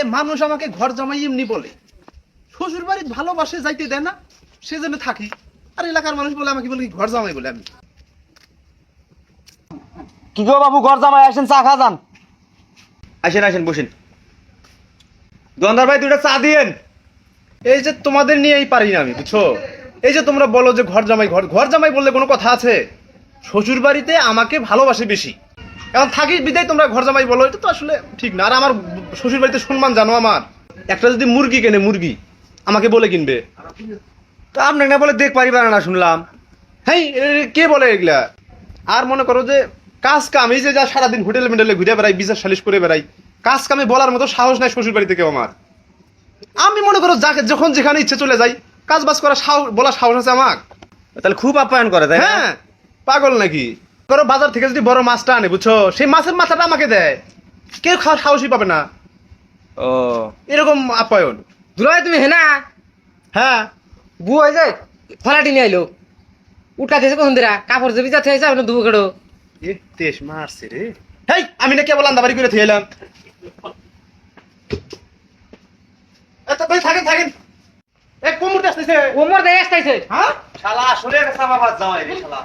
এ মানুষ আমাকে ঘর জামাই এমনি বলে। শ্বশুর বাড়ির ভালোবাসে যাইতে দেয় না সেজন্য থাকি। আর এলাকার মানুষ বলে আমাকে বলে কি ঘর জামাই বলে আমি। কি গো বাবু ঘর জামাই আসেন চা খা যান। আসেন আসেন বসেন। দোকানদার ভাই দুটা চা দিয়েন। এই যে তোমাদের নিয়েই পারি না আমি বুঝছ? এই যে তোমরা বলো যে ঘর জামাই ঘর ঘর জামাই বললে কোনো কথা আছে? শ্বশুর বাড়িতে আমাকে ভালোবাসে বেশি। এখন থাকি বিদায় তোমরা ঘর জামাই বলো এটা তো আসলে ঠিক না। আর আমার শ্বশুর বাড়িতে সম্মান জানো আমার। একটা যদি মুরগি কেনে মুরগি আমাকে বলে কিনবে। তো আপনাকে না বলে দেখ পারিবার না শুনলাম। হ্যাঁ কে বলে এগুলা? আর মনে করো যে কাজ কাম এই যে যা সারাদিন হোটেলে মেটেলে ঘুরে বেড়াই বিচার সালিশ করে বেড়াই কাজ কামে বলার মতো সাহস নাই শ্বশুর বাড়িতে কেউ আমার। আমি মনে করো যাকে যখন যেখানে ইচ্ছে চলে যাই কাজ বাজ করা সাহস বলার সাহস আছে আমার। তাহলে খুব আপ্যায়ন করে তাই হ্যাঁ পাগল নাকি? ধরো বাজার থেকে যদি বড় মাছটা আনে বুঝছ? সেই মাছের মাথাটা আমাকে দেয়। কেউ খাওয়ার সাহসই পাবে না। ও। এরকম আপ্যায়ন। দুলাই তুমি হেনা? হ্যাঁ। বু হয়ে যায় ফলাটি নিয়ে আইলো। উঠা দিয়েছে কোন দিরা? কাপড় যে বিজা থেকে যাবে না দুবো কেড়ো। এ তেজ মারছে রে। হেই আমি না কেবল আন্দাবাড়ি করে থিয়ে এলাম। থাকেন থাকেন। এক কোমরতে আসতেছে। ও মোর দেয় আসতেছে। হ্যাঁ? শালা আসলে একটা সামাবাদ জামাই রে শালা।